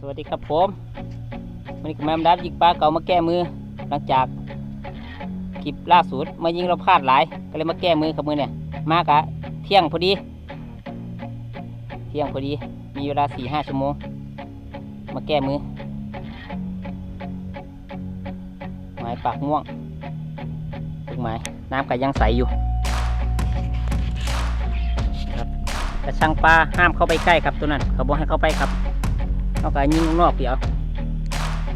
สวัสดีครับผมวันนี้ก็มดับยิงปลาเก่ามาแก้มือ หลังจากคลิปล่าสุดมายิงเราพลาดหลาย ก็เลยมาแก้มือครับมือเนี่ย มากะเที่ยงพอดี เที่ยงพอดี มีเวลาสี่ห้าชั่วโมง มาแก้มือ หมายปากม่วงถูกหมน้ำก็ยังใสอยู่ครับแต่ช่างปลาห้ามเข้าไปใกล้ครับตัวนั้นเขาบอกให้เข้าไปครับ เอากะยิงข้างนอกเดี๋ยว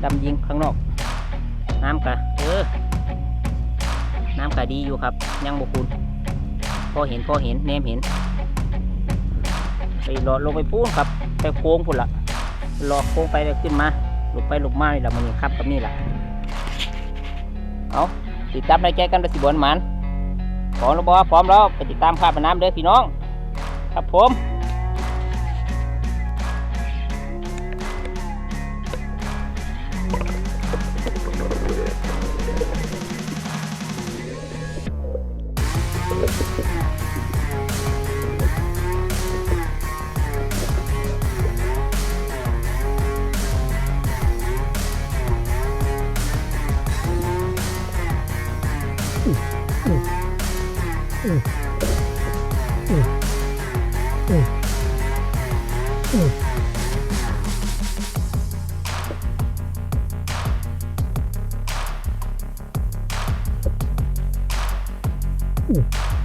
ดำยิงข้างนอก น้ำกะเออ น้ำกะดีอยู่ครับ ยังบกุนพอเห็นพอเห็นเนมเห็นไปรอลงไปพูนครับ ไปโค้งพุ่นละรอโค้งไปแล้วขึ้นมาหลบไปหลบมานี่แหละมันนี่ครับกับนี่แหละเอาติดตามรายใจกันไปสิบวนหมันพร้อมแล้วบอพร้อมแล้วไปติดตามภาพน้ำเด้อพี่น้อง ครับผม ừ. Ừ. Ừ. Ừ. Ooh.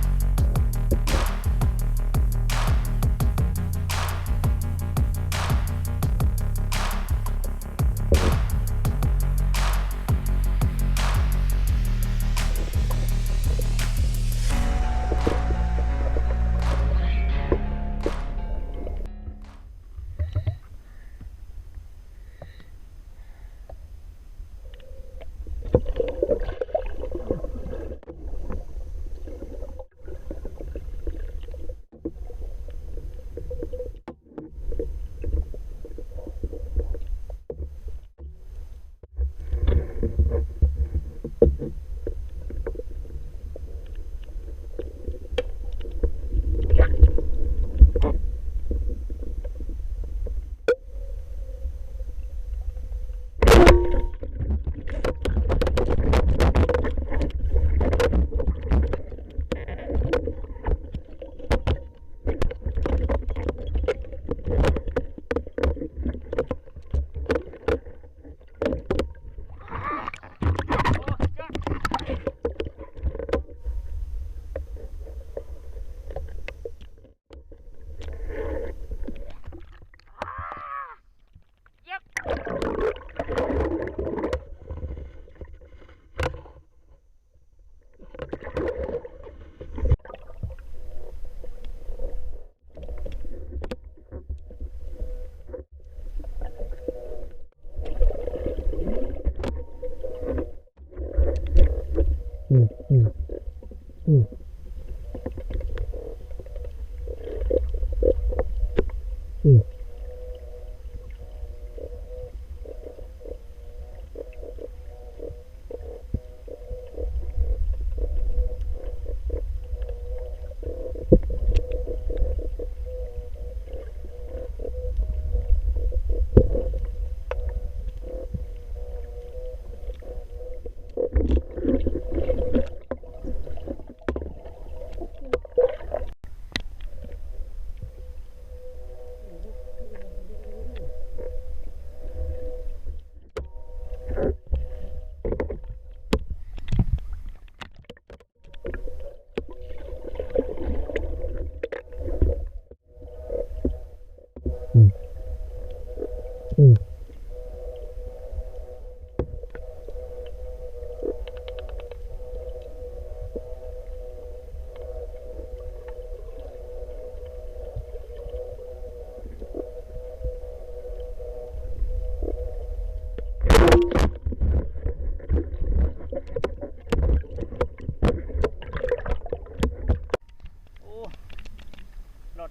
โ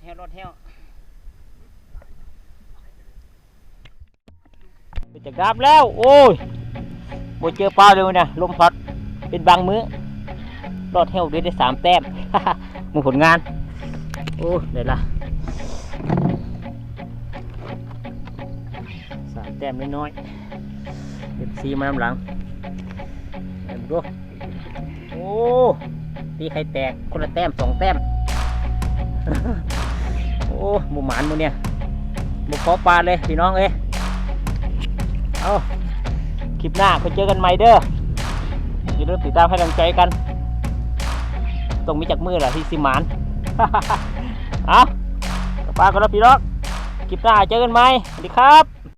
แฮวรถแฮวจะกลับแล้ว โอ้ยบ่เจอปลาเลยนะลมพัดเป็นบางมื้อรอดแฮวได้ได้สามแต้มมึงผลงาน โอ้ได้ละสามแต้มน้อยๆเก็บซีมาลำหลังเห็นดูโอ้ตีไข่แตกคนละแต้มสองแต้ม โอ้หมูหมานมูเนี่ยหมูขอปลาเลยพี่น้องเอ้ยเอาคลิปหน้าไปเจอกันใหม่เด้ออย่าลืมติดตามให้กำลังใจกัน ตรงมีจักมือแหละที่สิหมานเอาปลากันแล้วพี่น้องคลิปหน้าเจอกันไหมสวัสดีครับ